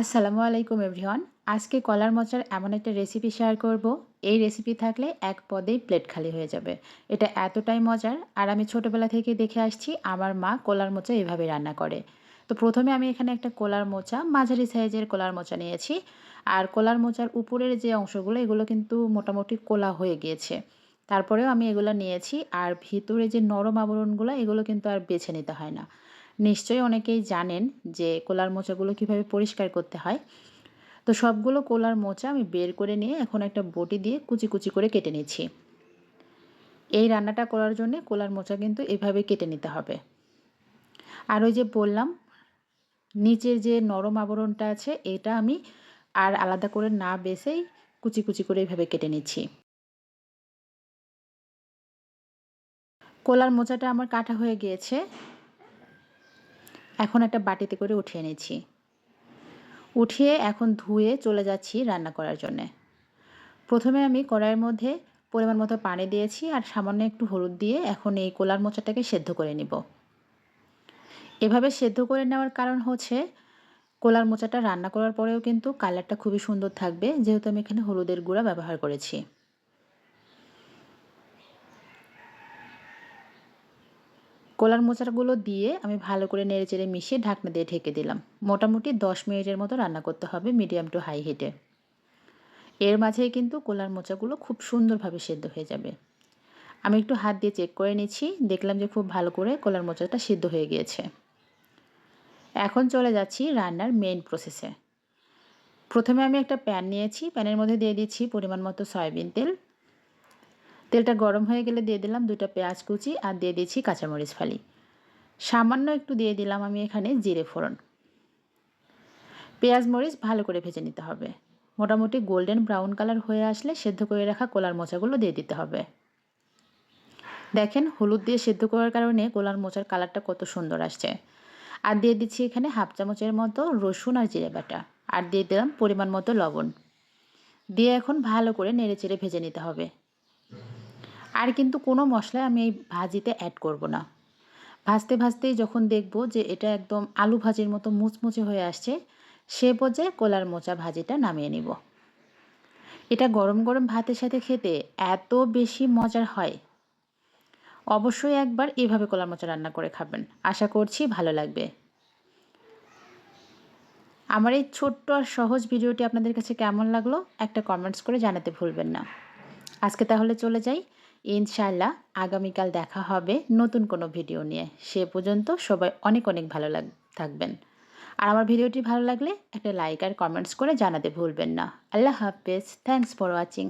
আসসালামু আলাইকুম এভরিওয়ান। আজকে কলার মোচার এমন একটা রেসিপি শেয়ার করব। এই রেসিপি থাকলে এক পদেই প্লেট খালি হয়ে যাবে। এটা এতটাই মজার। আর আমি ছোটোবেলা থেকে দেখে আসছি, আমার মা কলার মোচা এভাবে রান্না করে। তো প্রথমে আমি এখানে একটা কলার মোচা, মাঝারি সাইজের কলার মোচা নিয়েছি। আর কলার মোচার উপরের যে অংশগুলো, এগুলো কিন্তু মোটামুটি কোলা হয়ে গিয়েছে। তারপরেও আমি এগুলো নিয়েছি। আর ভিতরে যে নরম আবরণগুলো, এগুলো কিন্তু আর বেছে নিতে হয় না। নিশ্চয়ই অনেকেই জানেন যে কোলার মোচাগুলো কীভাবে পরিষ্কার করতে হয়। তো সবগুলো কোলার মোচা আমি বের করে নিয়ে এখন একটা বটি দিয়ে কুচি কুচি করে কেটে নিচ্ছি। এই রান্নাটা করার জন্য কোলার মোচা কিন্তু এভাবে কেটে নিতে হবে। আর ওই যে বললাম, নিচের যে নরম আবরণটা আছে, এটা আমি আর আলাদা করে না বেছেই কুচি কুচি করে এভাবে কেটে নিচ্ছি। কোলার মোচাটা আমার কাটা হয়ে গিয়েছে। এখন একটা বাটিতে করে উঠিয়ে নিচ্ছি উঠিয়ে এখন ধুয়ে চলে যাচ্ছি রান্না করার জন্যে। প্রথমে আমি কড়াইয়ের মধ্যে পরিমাণ মতো পানি দিয়েছি আর সামান্য একটু হলুদ দিয়ে এখন এই কোলার মোচাটাকে সেদ্ধ করে নিব। এভাবে সেদ্ধ করে নেওয়ার কারণ হচ্ছে, কোলার মোচাটা রান্না করার পরেও কিন্তু কালারটা খুবই সুন্দর থাকবে, যেহেতু আমি এখানে হলুদের গুঁড়া ব্যবহার করেছি। কলার মোচাগুলো দিয়ে আমি ভালো করে নেড়ে চেড়ে মিশিয়ে ঢাকনা দিয়ে ঢেকে দিলাম। মোটামুটি দশ মিনিটের মতো রান্না করতে হবে মিডিয়াম টু হাই হিটে। এর মাঝেই কিন্তু কলার মোচাগুলো খুব সুন্দরভাবে সেদ্ধ হয়ে যাবে। আমি একটু হাত দিয়ে চেক করে নিচ্ছি, দেখলাম যে খুব ভালো করে কলার মোচাটা সিদ্ধ হয়ে গিয়েছে। এখন চলে যাচ্ছি রান্নার মেইন প্রসেসে প্রথমে আমি একটা প্যান নিয়েছি প্যানের মধ্যে দিয়ে দিচ্ছি পরিমাণ মতো সয়াবিন তেল তেলটা গরম হয়ে গেলে দিয়ে দিলাম দুটো পেঁয়াজ কুচি আর দিয়ে দিচ্ছি কাঁচামরিচ ফালি। সামান্য একটু দিয়ে দিলাম আমি এখানে জিরে ফোড়ন। পেঁয়াজ মরিচ ভালো করে ভেজে নিতে হবে। মোটামুটি গোল্ডেন ব্রাউন কালার হয়ে আসলে সেদ্ধ করে রাখা কোলার মোচাগুলো দিয়ে দিতে হবে। দেখেন হলুদ দিয়ে সেদ্ধ করার কারণে কোলার মোচার কালারটা কত সুন্দর আসছে। আর দিয়ে দিচ্ছি এখানে হাফ চামচের মতো রসুন আর জিরে বাটা। আর দিয়ে দিলাম পরিমাণ মতো লবণ। দিয়ে এখন ভালো করে নেড়ে চেড়ে ভেজে নিতে হবে। আর কিন্তু কোনো মশলা আমি এই ভাজিতে অ্যাড করব না। ভাজতে ভাজতেই যখন দেখব যে এটা একদম আলু ভাজির মতো মুচমুচে হয়ে আসছে, সে পর্যায়ে কোলার মোচা ভাজিটা নামিয়ে নিব। এটা গরম গরম ভাতের সাথে খেতে এত বেশি মজার হয়। অবশ্যই একবার এভাবে কোলার মোচা রান্না করে খাবেন। আশা করছি ভালো লাগবে। আমার এই ছোট্ট আর সহজ ভিডিওটি আপনাদের কাছে কেমন লাগল, একটা কমেন্টস করে জানাতে ভুলবেন না। আজকে তাহলে চলে যাই। ইনশাল্লাহ আগামীকাল দেখা হবে নতুন কোনো ভিডিও নিয়ে। সে পর্যন্ত সবাই অনেক অনেক ভালো লাগ, থাকবেন। আর আমার ভিডিওটি ভালো লাগলে একটা লাইক আর কমেন্টস করে জানাতে ভুলবেন না। আল্লাহ হাফেজ। Thanks for watching